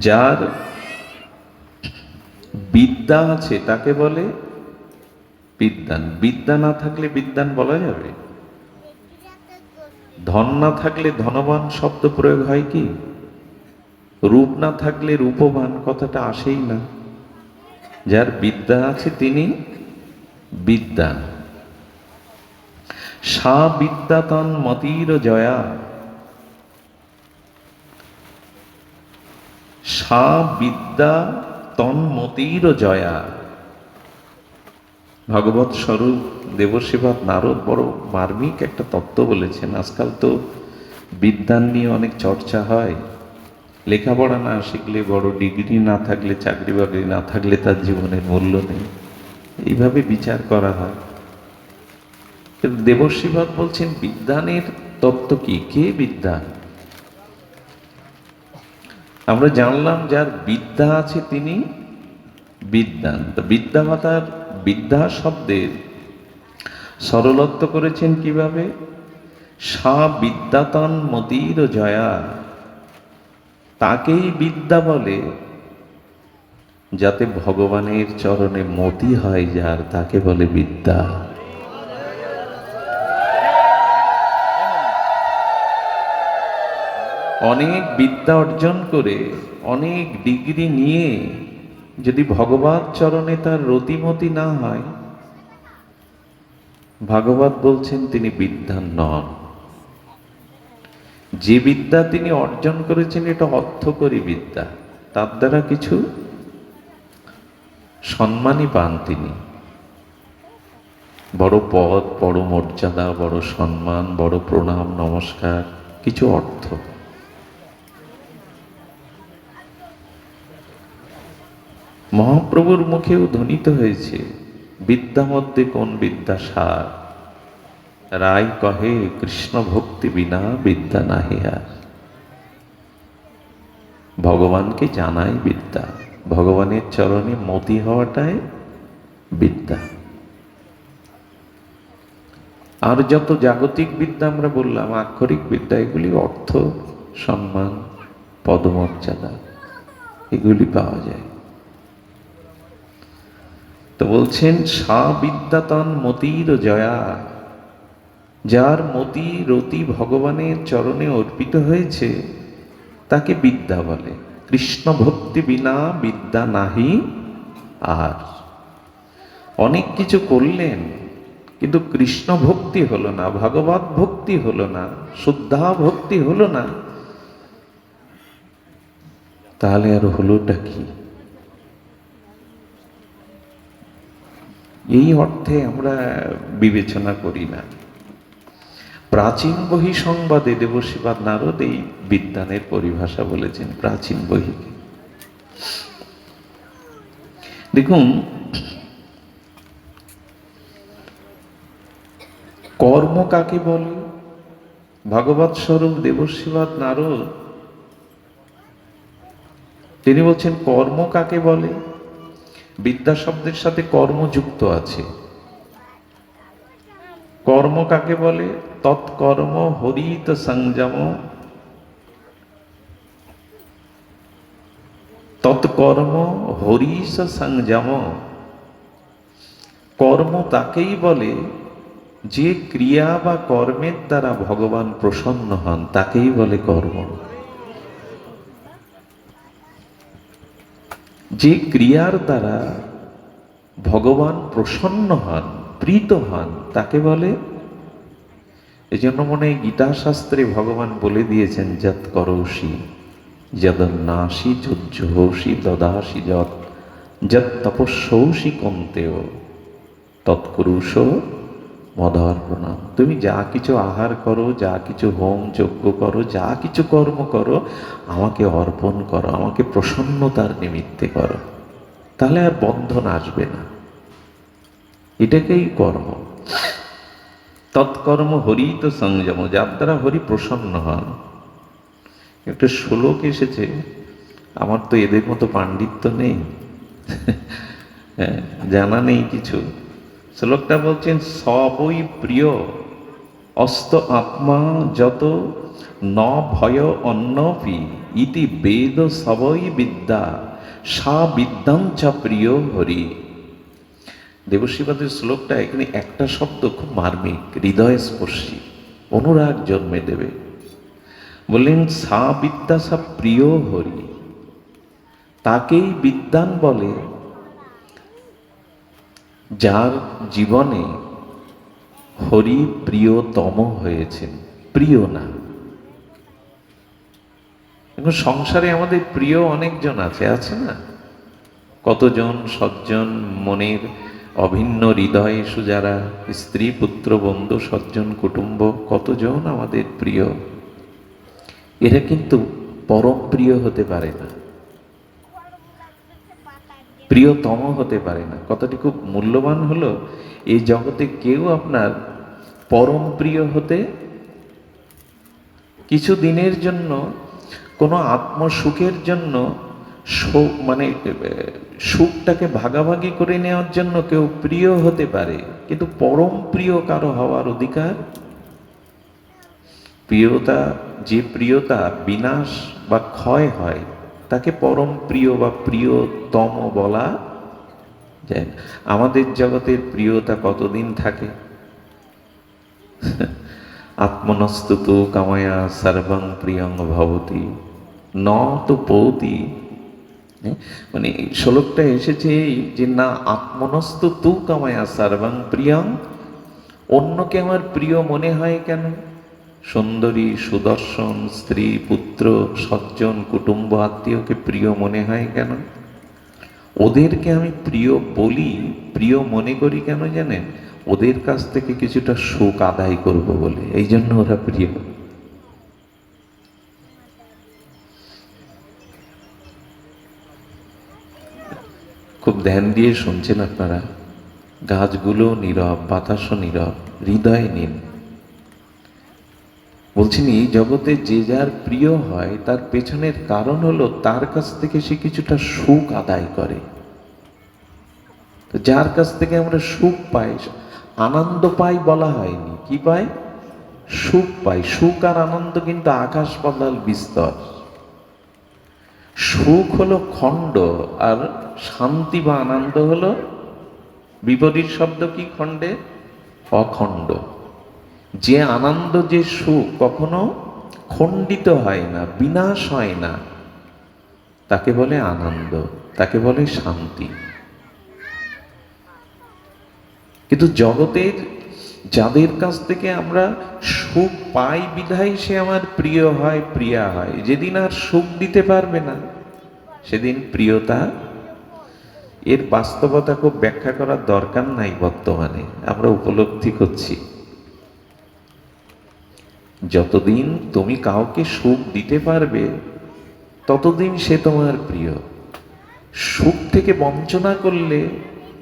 যার বিদ্যা আছে তাকে বলে বিদ্যান। বিদ্যা না থাকলে বিদ্যান বলা যাবে? ধন না থাকলে ধনবান শব্দ প্রয়োগ হয় কি? রূপ না থাকলে রূপবান কথাটা আসেই না। যার বিদ্যা আছে তিনি বিদ্যান। সা বিদ্যাতন মতির জয়া। সা বিদ্যা তন্মতির জয়া। ভগবত স্বরূপ দেবসেবা নারদ বড় মার্মিক একটা তত্ত্ব বলেছেন, আজকাল তো বিদ্যান নিয়ে অনেক চর্চা হয়। লেখাপড়া না শিখলে বড় ডিগ্রি না থাকলে চাকরি বাকরি না থাকলে তার জীবনের মূল্য নেই। এইভাবে বিচার করা হয়। কিন্তু দেবশ্রীবাদ বলছেন, বিদ্যানের তত্ত্ব কি? কে বিদ্যান? আমরা জানলাম যার বিদ্যা আছে তিনি বিদ্যান তো বিদ্যামাতার বিদ্যা শব্দের সরলত্ব করেছেন কীভাবে? সা বিদ্যাতন মতির জয়া। তাকেই বিদ্যা বলে, যাতে ভগবানের চরণে মতি হয় যার, তাকে বলে বিদ্যা। অনেক বিদ্যা অর্জন করে, অনেক ডিগ্রি নিয়ে যদি ভগবত চরণে তার রতিমতি না হয়, ভাগবত বলছেন তিনি বিদ্যান নন। যে বিদ্যা তিনি অর্জন করেছেন, এটা অর্থকরী বিদ্যা। তার দ্বারা কিছু সম্মানই পান তিনি। বড় পদ, বড় মর্যাদা, বড় সম্মান, বড় প্রণাম, নমস্কার, কিছু অর্থ। মহাপ্রভুর মুখেও ধ্বনিত হয়েছে, বিদ্যা মধ্যে কোন বিদ্যা সার? রায় কহে, কৃষ্ণ ভক্তি বিনা বিদ্যা নাহি আর। ভগবানকে জানাই বিদ্যা। ভগবানের চরণে মতি হওয়াটাই বিদ্যা। আর যত জাগতিক বিদ্যা আমরা বললাম, আক্ষরিক বিদ্যা, এগুলি অর্থ, সম্মান, পদমর্যাদা, এগুলি পাওয়া যায়। তো বলছেন সা বিদ্যাতন মতির জয়া। যার মতি রতি ভগবানের চরণে অর্পিত হয়েছে, তাকে বিদ্যা বলে। কৃষ্ণ ভক্তি বিনা বিদ্যা নাহি আর। অনেক কিছু করলেন, কিন্তু কৃষ্ণ ভক্তি হলো না, ভগবত ভক্তি হলো না, শুদ্ধা ভক্তি হলো না। তাহলে আর হলোটা কি? এই অর্থে আমরা বিবেচনা করি না। প্রাচীন বহি সংবাদে দেবশিবাদ নারদ এই বিদ্যানের পরিভাষা বলেছেন, প্রাচীন বহি দেখুন, কর্ম কাকে বলে? ভগবত স্বরূপ দেবশিবাদ নারদ, তিনি বলছেন, কর্ম কাকে বলে? বিদ্যা শব্দের সাথে কর্ম যুক্ত আছে। কর্ম কাকে বলে? তৎকর্ম হরিত সংযম। তৎকর্ম হরিশ সংযম। কর্ম তাকেই বলে যে ক্রিয়া বা কর্মের দ্বারা ভগবান প্রসন্ন হন, তাকেই বলে কর্ম। যে ক্রিয়ার দ্বারা ভগবান প্রসন্ন হন, প্রীত হন, তাকে বলে এই জন্য মনে হয় গীতা শাস্ত্রে ভগবান বলে দিয়েছেন যত করৌষি, যদন্নাসি যুজ্জোষি দদাসি যত যত তপস্যৌষি কন্তেও, তৎকুরুষ মদার প্রণাম। তুমি যা কিছু আহার করো যা কিছু হোম যজ্ঞ করো যা কিছু কর্ম করো আমাকে অর্পণ করো আমাকে প্রসন্নতার নিমিত্তে করো। তাহলে আর বন্ধন আসবে না। এটাকেই কর্ম। তৎকর্ম হরি তো সংযম যার দ্বারা হরি প্রসন্ন হন। একটা শ্লোক এসেছে আমার তো এদের মতো পাণ্ডিত্য নেই। হ্যাঁ, জানা নেই কিছু। শ্লোকটা বলছেন, সবই প্রিয়। অস্ত আত্মা যত ন ভয় অন্নপি ইতি বেদ সবই বিদ্যা, সা বিদ্যাং চ প্রিয় হরি। দেবশিবাদের শ্লোকটা এখানে একটা শব্দ খুব মার্মিক হৃদয় স্পর্শী অনুরাগ জন্মে দেবে। বললেন, সা বিদ্যা সা প্রিয় হরি, তাকেই বিদ্যান বলে যার জীবনে হরি প্রিয়তম হয়েছেন, প্রিয় না। এখন সংসারে আমাদের প্রিয় অনেকজন আছে আছে না? কতজন, সজ্জন, মনের অভিন্ন হৃদয়ে সুজারা, স্ত্রী, পুত্র, বন্ধু, সজ্জন, কুটুম্ব, কতজন আমাদের প্রিয়? এরা কিন্তু পরম প্রিয় হতে পারে না। প্রিয়তম হতে পারে না। কথাটি খুব মূল্যবান হলো। এই জগতে কেউ আপনার পরম প্রিয় হতে কিছু দিনের জন্য, কোনো আত্মসুখের জন্য মানে সুখটাকে ভাগাভাগি করে নেওয়ার জন্য কেউ প্রিয় হতে পারে। কিন্তু পরম প্রিয় কারও হওয়ার অধিকার? প্রিয়তা যে প্রিয়তা বিনাশ বা ক্ষয় হয় তাকে পরম প্রিয় বা প্রিয়তম বলা যায়। আমাদের জগতের প্রিয়তা কতদিন থাকে? আত্মনস্তুতু কামায়া সর্বং প্রিয়ং ভবতি। ন তো পৌতি। হ্যাঁ? মানে শ্লোকটা এসেছে যে, না আত্মনস্ত তু কামায়া সর্বং প্রিয়ং। অন্যকে আমার প্রিয় মনে হয় কেন? সুন্দরী সুদর্শন, স্ত্রী, পুত্র, সজ্জন, কুটুম্ব, আত্মীয়কে প্রিয় মনে হয় কেন? ওদেরকে আমি প্রিয় বলি, প্রিয় মনে করি কেন জানেন? ওদের কাছ থেকে কিছুটা সুখ আদায় করব বলে, এই জন্য ওরা প্রিয়। খুব ধ্যান দিয়ে শুনছেন আপনারা? গাছগুলো নীরব, বাতাসও নীরব, হৃদয় নিন। বলছেন জগতে যে যার প্রিয় হয়, তার পেছনের কারণ হলো তার কাছ থেকে সে কিছুটা সুখ আদায় করে। যার কাছ থেকে আমরা সুখ পাই, আনন্দ পাই বলা হয়নি। কি পাই? সুখ পাই। সুখ আর আনন্দ কিন্তু আকাশ পাতাল বিস্তর। সুখ হলো খণ্ড আর শান্তি বা আনন্দ হলো বিপরীত শব্দ কি খণ্ডে? অখণ্ড। যে আনন্দ, যে সুখ কখনো খণ্ডিত হয় না, বিনাশ হয় না। তাকে বলে আনন্দ, তাকে বলে শান্তি। কিন্তু জগতের, যাদের কাছ থেকে আমরা সুখ পাই, বিধায় সে আমার প্রিয় হয়, প্রিয়া হয়। যেদিন আর সুখ দিতে পারবে না, সেদিন প্রিয়তা, এর বাস্তবতা খুব ব্যাখ্যা করার দরকার নাই বর্তমানে। আমরা উপলব্ধি করছি। যতদিন তুমি কাউকে সুখ দিতে পারবে, ততদিন সে তোমার প্রিয়। সুখ থেকে বঞ্চনা করলে,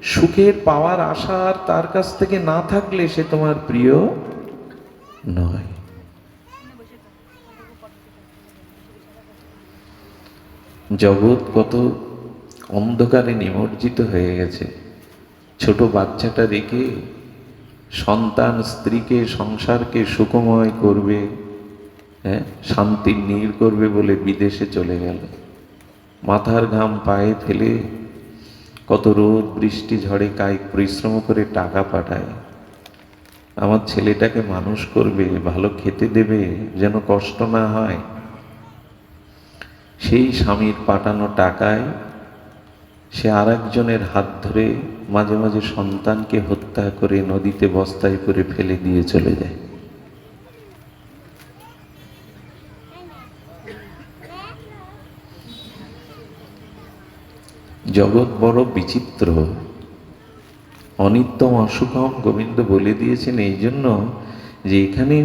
সুখের পাওয়ার আশা আর তার কাছ থেকে না থাকলে সে তোমার প্রিয় নয়। জগৎ কত অন্ধকারে নিমজ্জিত হয়ে গেছে। ছোট বাচ্চাটা রেখে সন্তান স্ত্রীকে, সংসারকে সুখময় করবে হ্যাঁ শান্তির নীড় করবে বলে বিদেশে চলে গেল। মাথার ঘাম পায়ে ফেলে কত রোদ, বৃষ্টি, ঝড়ে কায়িক পরিশ্রম করে টাকা পাঠায়। আমার ছেলেটাকে মানুষ করবে, ভালো খেতে দেবে, যেন কষ্ট না হয়। সেই স্বামীর পাঠানো টাকায় সে আর একজনের হাত ধরে মাঝে মাঝে সন্তানকে হত্যা করে নদীতে বস্তায় করে ফেলে দিয়ে চলে যায়। জগৎ বড় বিচিত্র। অনিত্যম অসুখম গোবিন্দ বলে দিয়েছেন এই জন্য যে এখানে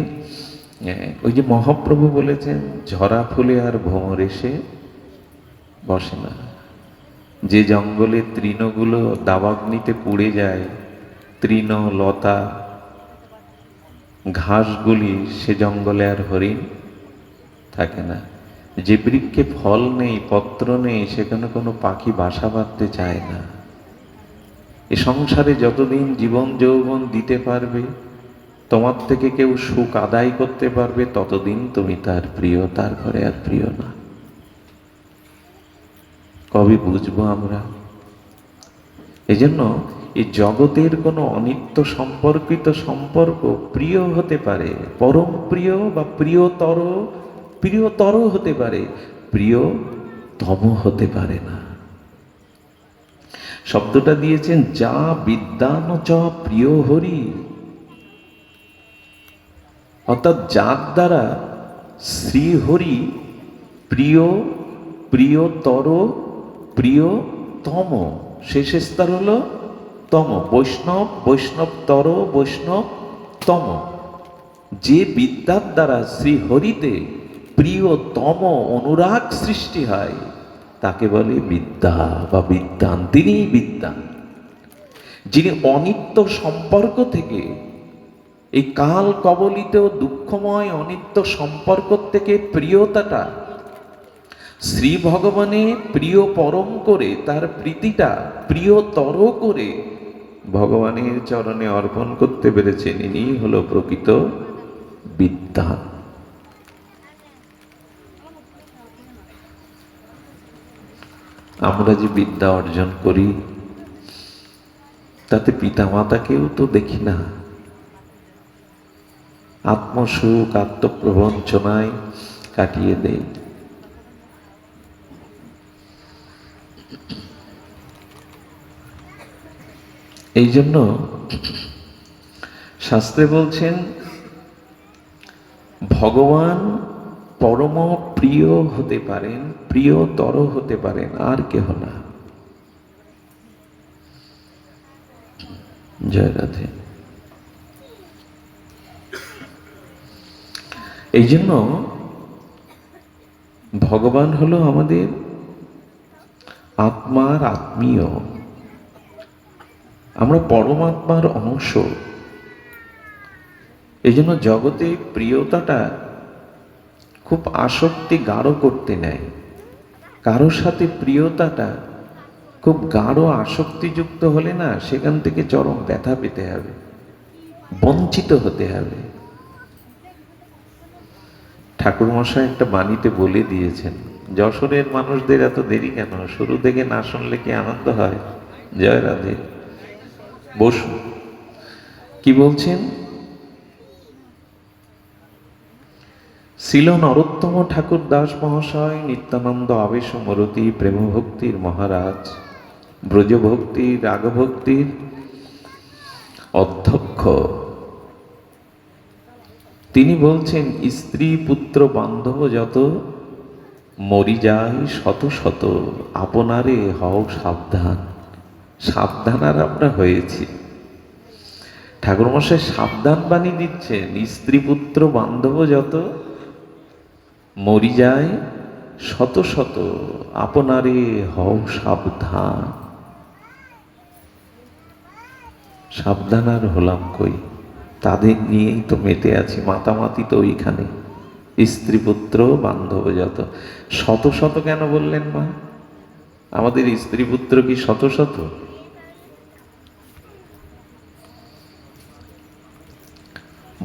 ওই যে মহাপ্রভু বলেছেন, ঝরা ফুলে আর ভ্রমর এসে বসে না। যে জঙ্গলে তৃণগুলো দাবাগ্নিতে পুড়ে যায়, তৃণ, লতা, ঘাসগুলি সে জঙ্গলে আর হরিণ থাকে না। যে বৃক্ষে ফল নেই, পত্র নেই, সেখানে কোনো পাখি বাসা বাঁধতে চায় না। এ সংসারে যতদিন জীবন যৌবন দিতে পারবে, তোমার থেকে কেউ সুখ আদায় করতে পারবে, ততদিন তুমি তার প্রিয় তারপরে আর প্রিয় না। কবে বুঝব আমরা। এই জন্য এই জগতের কোনো অনিত্য সম্পর্কিত সম্পর্ক প্রিয় হতে পারে, পরম প্রিয় বা প্রিয়তর প্রিয়তর হতে পারে, প্রিয়তম হতে পারে না। শব্দটা দিয়েছেন, যা বিদ্যান চ প্রিয় হরি। অর্থাৎ যার দ্বারা শ্রীহরি প্রিয়, প্রিয়তর প্রিয়তম শেষ স্তর হলো তম, বৈষ্ণব বৈষ্ণবতর বৈষ্ণব তম। যে বিদ্যার দ্বারা শ্রীহরিতে প্রিয়তম অনুরাগ সৃষ্টি হয়, তাকে বলে বিদ্যা বা বিদ্যান তিনি বিদ্যান। যিনি অনিত্য সম্পর্ক থেকে, এই কাল কবলিত দুঃখময় অনিত্য সম্পর্ক থেকে প্রিয়তাটা শ্রী ভগবানে প্রিয় পরম করে, তার প্রীতিটা প্রিয়তর করে ভগবানের চরণে অর্পণ করতে পেরেছেন। ইনি হলো প্রকৃত বিদ্যা। আমরা যে বিদ্যা অর্জন করি, তাতে পিতামাতাকেও তো দেখি না। আত্মসুখ, আত্মপ্রবঞ্চনায় কাটিয়ে দেয়। এই জন্য শাস্ত্রে বলছেন, ভগবান পরম প্রিয় হতে পারেন, প্রিয়তর হতে পারেন, আর কেহ না। জয় রাধে। এই জন্য ভগবান হলো আমাদের আত্মার আত্মীয়। আমরা পরমাত্মার অংশ। এই জন্য জগতে প্রিয়তাটা খুব আসক্তি গাঢ় করতে নেয়। কারোর সাথে প্রিয়তাটা খুব গাঢ় আসক্তিযুক্ত হলে না সেখান থেকে চরম ব্যথা পেতে হবে, বঞ্চিত হতে হবে। ঠাকুরমশাই একটা বাণীতে বলে দিয়েছেন যশোরের মানুষদের এত দেরি কেন? শুরু থেকে না শুনলে কি আনন্দ হয়? জয় রাধে। বসু কি বলছেন? ছিল নরোত্তম ঠাকুর দাস মহাশয়, নিত্যানন্দ আবেশ মরতি, প্রেমভক্তির মহারাজ ব্রজভক্তির রাগভক্তির অধ্যক্ষ। তিনি বলছেন, স্ত্রী পুত্র বান্ধব যত মরি যায় শত শত, আপনারে হও সাবধান। সাবধান আর আমরা হয়েছি। ঠাকুরমশাই সাবধান বাণী দিচ্ছেন, স্ত্রী পুত্র বান্ধব যত, মরি যায় শত শত, আপনারে হও সাবধান। সাবধান আর হলাম কই? তাদের নিয়েই তো মেতে আছি, মাতামাতি তো ওইখানে। স্ত্রী পুত্র বান্ধব যত শত শত কেন বললেন মা? আমাদের স্ত্রী পুত্র কি শত শত?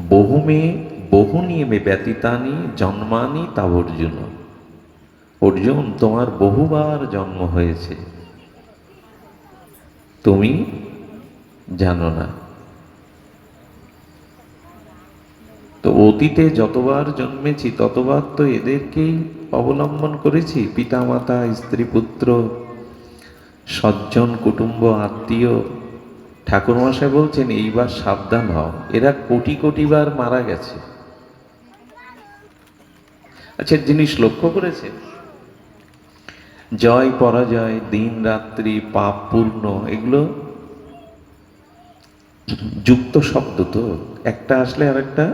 বহু মেয়ে বহু নিয়মে ব্যতীতানি, জন্মানি তা অর্জুন। অর্জুন, তোমার বহুবার জন্ম হয়েছে। তুমি জানো না তো অতীতে যতবার জন্মেছি, ততবার তো এদেরকেই অবলম্বন করেছি। পিতামাতা স্ত্রী পুত্র সজ্জন, কুটুম্ব, আত্মীয়। ঠাকুরমশাই বলছেন, এইবার সাবধান হও। এরা কোটি কোটি বার মারা গেছে। আচ্ছা জিনিস লক্ষ্য করেছেন, জয়, পরাজয়, দিন, রাত্রি, পাপ পূর্ণ এগুলো যুক্ত শব্দ তো। একটা আসলে আর একটা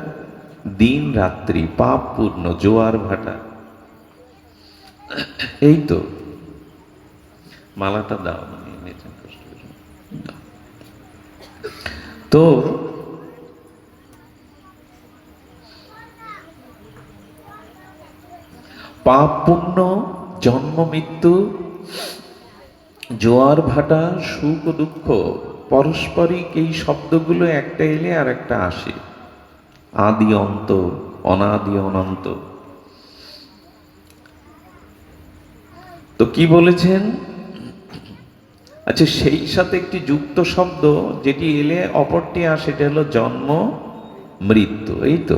দিন রাত্রি পাপ পূর্ণ, জোয়ার ভাটা এই তো মালাটা দাও। দাও। তো, পাপ পুণ্য জন্ম মৃত্যু, জোয়ার ভাটা, সুখ দুঃখ, পারস্পরিক এই শব্দগুলো একটা এলে আর একটা আসে আদি অন্ত অনাদি অনন্ত তো কি বলেছেন? আচ্ছা সেই সাথে একটি যুক্ত শব্দ যেটি এলে অপরটি আসে, সেটা হলো জন্ম, মৃত্যু, এই তো?